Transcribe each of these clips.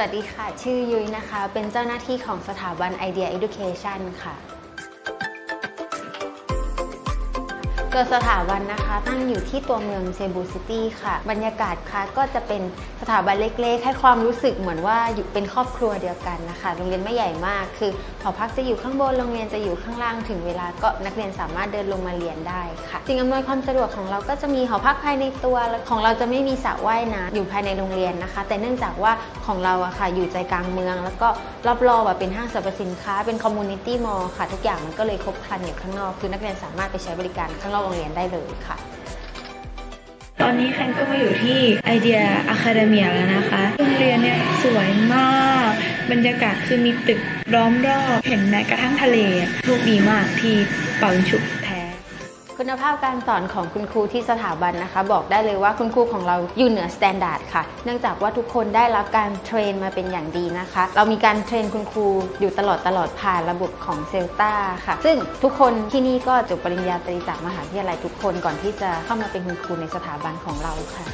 วัสดีค่ะ ชื่อยุ้ยนะคะ เป็นเจ้าหน้าที่ของสถาบัน Idea Education ค่ะ ตัวสถาบันนะคะ ตั้งอยู่ที่ตัวเมืองเซบูซิตี้ค่ะ บรรยากาศค่ะก็จะเป็นสถาบันเล็กๆ ให้ความรู้สึกเหมือนว่าอยู่เป็นครอบครัวเดียวกันนะคะ โรงเรียนไม่ใหญ่มาก คือหอพักจะอยู่ข้างบน โรงเรียนจะอยู่ข้างล่าง ถึงเวลาก็นักเรียนสามารถเดินลงมาเรียนได้ค่ะ สิ่งอำนวยความสะดวกของเราก็จะมีหอพักภายในตัว ของเราจะไม่มีสระว่ายน้ำอยู่ภายในโรงเรียนนะคะ แต่เนื่องจากว่าของเราอะค่ะ อยู่ใจกลางเมือง แล้วก็รอบๆอะเป็นห้างสรรพสินค้า เป็นคอมมูนิตี้มอลล์ค่ะ ทุกอย่างมันก็เลยครบครันอยู่ข้างนอก คือนักเรียนสามารถไปใช้บริการข้างนอกโรงเรียนได้เลยค่ะ ตอนนี้แคนก็มาอยู่ที่ไอเดียอะคาเดเมียแล้วนะคะโรงเรียนเนี่ยสวยมาก บรรยากาศคือมีตึกล้อมรอบ เห็นแม้กระทั่งทะเลโชคดีมากที่เป่ายิงฉุบ คุณภาพการสอนของคุณครูที่สถาบันนะคะ บอกได้เลยว่าคุณครูของเราอยู่เหนือสแตนดาร์ดค่ะ เนื่องจากว่าทุกคนได้รับการเทรนมาเป็นอย่างดีนะคะ เรามีการเทรนคุณครูอยู่ตลอดตลอดผ่านระบบของเซลตาค่ะ ซึ่งทุกคนที่นี่ก็จบปริญญาตรีจากมหาวิทยาลัยทุกคนก่อนที่จะเข้ามาเป็นคุณครูในสถาบันของเราค่ะ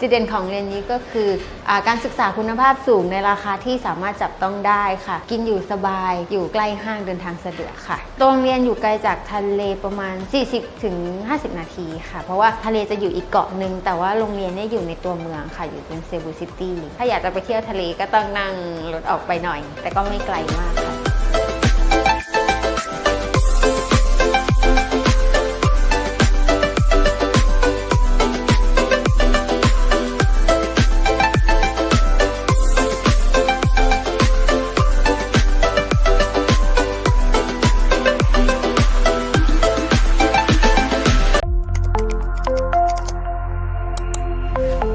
จุดเด่นของเรียนนี้ก็คืออการศึกษาคุณภาพสูงในราคาที่สามารถจับต้องได้ค่ะ กินอยู่สบาย อยู่ใกล้ห้างเดินทางสะดวกค่ะ ตรงเรียนอยู่ไกลจากทะเลประมาณ 40ถึง50นาทีค่ะ เพราะว่าทะเลจะอยู่อีกเกาะหนึ่งแต่ว่าโรงเรียนเนี่ยอยู่ในตัวเมืองค่ะ อยู่ตรงเซบูซิตี้ ถ้าอยากจะไปเที่ยวทะเลก็ต้องนั่งรถออกไปหน่อย แต่ก็ไม่ไกลมาก Bye.